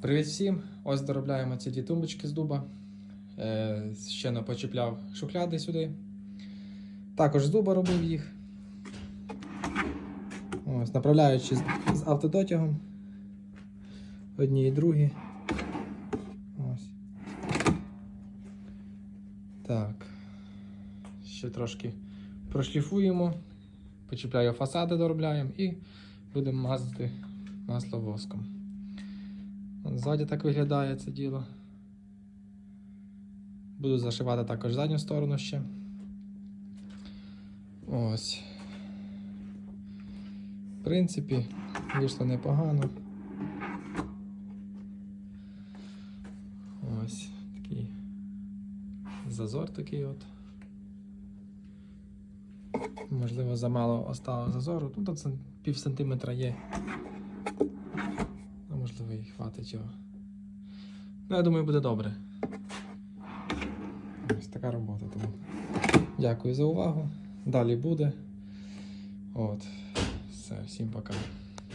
Привіт всім! Ось доробляємо ці дві тумбочки з дуба. Е, ще не почіпляв шухляди сюди. Також з дуба робив їх. Ось, направляючи з, автодотягом. Одні і другі. Так. Ще трошки прошліфуємо. Почіпляю фасади, доробляємо і будемо мазати масло воском. Ззаді так виглядає це діло. Буду зашивати також задню сторону ще. Ось. В принципі, вийшло непогано. Ось такий зазор такий от. Можливо, замало остало зазору. Ну, Тут пів сантиметра є. Хватить його. Ну, я думаю, буде добре. Ось така робота тому. Дякую за увагу. Далі буде. От. Все, всім пока.